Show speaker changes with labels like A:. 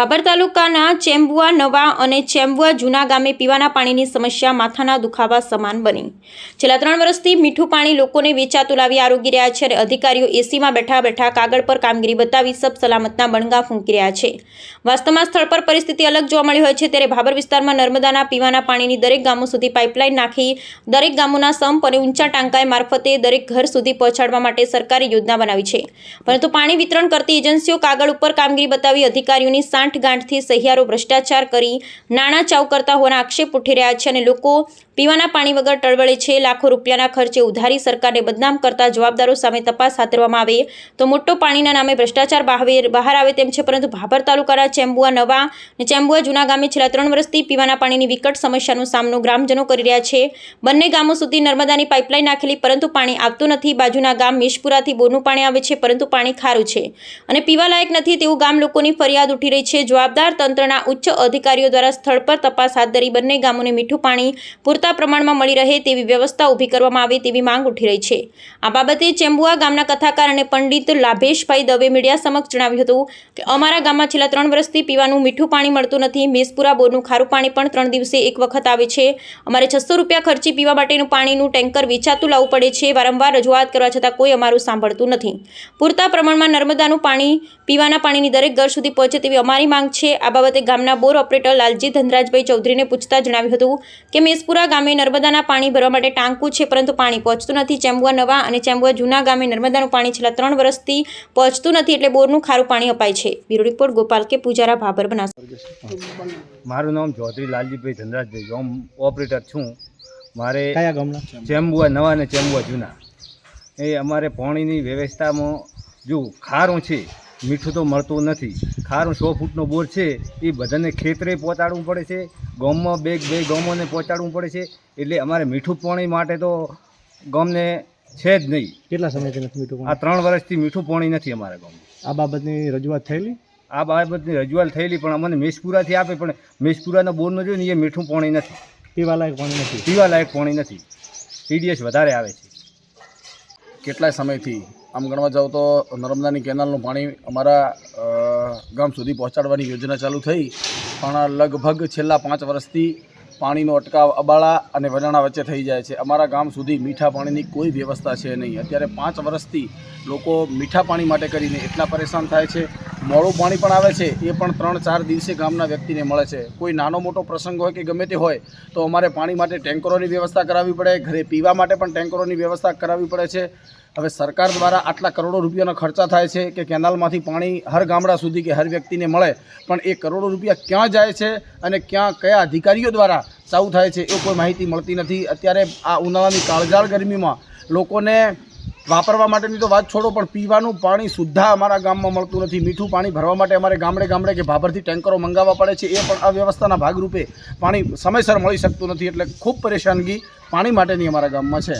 A: ભાભર તાલુકાના ચેમ્બુઆ નવા અને ચેમ્બુઆ જૂના ગામે પીવાના પાણીની સમસ્યા માથાના દુખાવા સમાન બની. છેલ્લા ત્રણ વર્ષથી મીઠું પાણી લોકોને વેચાતું લાવી આરોગી રહ્યા છે અને અધિકારીઓ એસીમાં બેઠા બેઠા કાગળ પર કામગીરી બતાવી સબ સલામતના બણગા ફૂંકી રહ્યા છે. વાસ્તવમાં સ્થળ પર પરિસ્થિતિ અલગ જોવા મળી હોય છે ત્યારે ભાભર વિસ્તારમાં નર્મદાના પીવાના પાણીની દરેક ગામો સુધી પાઇપલાઇન નાખી દરેક ગામોના સંપ અને ઊંચા ટાંકાએ મારફતે દરેક ઘર સુધી પહોંચાડવા માટે સરકારી યોજના બનાવી છે. પરંતુ પાણી વિતરણ કરતી એજન્સીઓ કાગળ ઉપર કામગીરી બતાવી અધિકારીઓની સાંઠગાંઠથી સહિયારો ભ્રષ્ટાચાર કરી નાણાં ચાવ કરતા હોવાના આક્ષેપ ઉઠી રહ્યા છે અને લોકો પીવાના પાણી વગર ટળવળે છે. લાખો રૂપિયાના ખર્ચે ઉધારી સરકારને બદનામ કરતા જવાબદારો સામે તપાસ હાથ ધરવામાં આવે. તો મોટો પાણીના નામે ભ્રષ્ટાચાર બહાર આવે તેમ છે, પરંતુ ભાભર તાલુકાના ચેમ્બુઆ નવા અને ચેમ્બુઆ જૂના ગામે છેલ્લા ત્રણ વર્ષથી પીવાના પાણીની વિકટ સમસ્યાનો સામનો ગ્રામજનો કરી રહ્યા છે. બંને ગામો સુધી નર્મદાની પાઇપલાઇન નાખેલી, પરંતુ પાણી આવતું નથી. બાજુના ગામ મિશપુરાથી બોરનું પાણી આવે છે, પરંતુ પાણી ખારું છે અને પીવાલાયક નથી. તેવું ગામ લોકોની ફરિયાદ ઉઠી રહી છે. જવાબદાર તંત્રના ઉચ્ચ અધિકારીઓ દ્વારા સ્થળ પર તપાસ હાથ ધરી બંને ગામોને મીઠું પાણી પૂરતા પ્રમાણમાં મળી રહે તેવી વ્યવસ્થા ઊભી કરવામાં આવે તેવી માંગ ઉઠી રહી છે. આ બાબતે ચેમ્બુઆ ગામના કથાકાર અને પંડિત લાભેશભાઈ દવે મીડિયા સમક્ષ જણાવ્યું હતું કે, અમારા ગામમાં છેલ્લા ત્રણ વર્ષથી પીવાનું મીઠું પાણી મળતું નથી. મેસપુરા બોરનું ખારું પાણી પણ ત્રણ દિવસે એક વખત આવે છે. અમારે છસો રૂપિયા ખર્ચી પીવા માટેનું પાણીનું ટેન્કર વેચાતું લાવવું પડે છે. વારંવાર રજૂઆત કરવા છતાં કોઈ અમારું સાંભળતું નથી. પૂરતા પ્રમાણમાં નર્મદાનું પાણી પીવાના પાણીની દરેક ઘર સુધી પહોંચે તેવી અમારી માંગ છે. આ બાબતે ગામના બોર ઓપરેટર લાલજી ધનરાજભાઈ ચૌધરીને પૂછતા જણાવ્યું હતું કે મેસપુરા ગામે નર્મદાના પાણી ભરવા માટે ટાંકું છે પરંતુ પાણી પહોંચતું નથી. ચેમ્બુઆ નવા અને ચેમ્બુઆ જૂના ગામે નર્મદાનું પાણી છેલ્લા ત્રણ વર્ષથી પહોંચતું નથી એટલે બોરનું ખારું પાણી અપાય છે. બ્યુરો રિપોર્ટ ગોપાલ કે પૂજારા ભાભર બનાસ.
B: મારું નામ ચૌધરી લાલજીભાઈ ધનરાજભાઈ હું ઓપરેટર છું. મારે
C: કયા ગામના?
B: ચેમ્બુઆ નવા અને ચેમ્બુઆ જૂના. એ અમારે પાણીની વ્યવસ્થામાં જો ખારું છે મીઠું તો મળતું નથી. ખારું સો ફૂટનો બોર છે એ બધાને ખેતરે પહોંચાડવું પડે છે. ગામમાં બે બે ગામોને પહોંચાડવું પડે છે. એટલે અમારે મીઠું પાણી માટે તો ગામને છે જ નહીં.
C: કેટલા સમયથી નથી મીઠું
B: આ ત્રણ વર્ષથી મીઠું પાણી નથી અમારા ગામમાં.
C: આ બાબતની રજૂઆત થયેલી?
B: આ બાબતની રજૂઆત થયેલી પણ અમને મેશપુરાથી આપે પણ મેશપુરાના બોરનો જોઈએ ને એ મીઠું પાણી નથી.
C: પીવા લાયક પાણી નથી.
B: પીવા લાયક પાણી નથી. ટીડીએસ વધારે આવે છે.
D: કેટલા સમયથી આમ ગણવા જાઓ તો નર્મદાની કેનાલનું પાણી અમારા ગામ સુધી પહોંચાડવાની યોજના ચાલુ થઈ. પણ લગભગ છેલ્લા પાંચ વર્ષથી પાણીનો અટકાવ અબાળા અને વરાણા વચ્ચે થઈ જાય છે. અમારા ગામ સુધી મીઠા પાણીની કોઈ વ્યવસ્થા છે નહીં. અત્યારે પાંચ વર્ષથી લોકો મીઠા પાણી માટે કરીને એટલા પરેશાન થાય છે મોડું પાણી પણ આવે છે, એ પણ ત્રણ ચાર દિવસે ગામના વ્યક્તિને મળે છે. કોઈ નાનો મોટો પ્રસંગ હોય કે ગમે તે હોય, તો અમારે પાણી માટે ટેન્કરોની વ્યવસ્થા કરાવવી પડે, ઘરે પીવા માટે પણ ટેન્કરોની વ્યવસ્થા કરાવવી પડે છે. હવે સરકાર દ્વારા આટલા કરોડો રૂપિયાના ખર્ચા થાય છે કે કેનાલમાંથી પાણી હર ગામડા સુધી કે હર વ્યક્તિને મળે, પણ એ કરોડો રૂપિયા ક્યાં જાય છે અને ક્યાં કયા અધિકારીઓ દ્વારા સાવ થાય છે, એ કોઈ માહિતી મળતી નથી. અત્યારે આ ઉનાળાની કાળઝાળ ગરમીમાં લોકોને વાપરવા માટેની તો વાત છોડો, પણ પીવાનું પાણી સુદ્ધા અમારા ગામમાં મળતું નથી. મીઠું પાણી ભરવા માટે અમારે ગામડે ગામડે કે ભાભરથી ટેન્કરો મંગાવવા પડે છે, એ પણ અવ્યવસ્થાના ભાગરૂપે પાણી સમયસર મળી શકતું નથી, એટલે ખૂબ પરેશાનગી પાણી માટેની અમારા ગામમાં છે.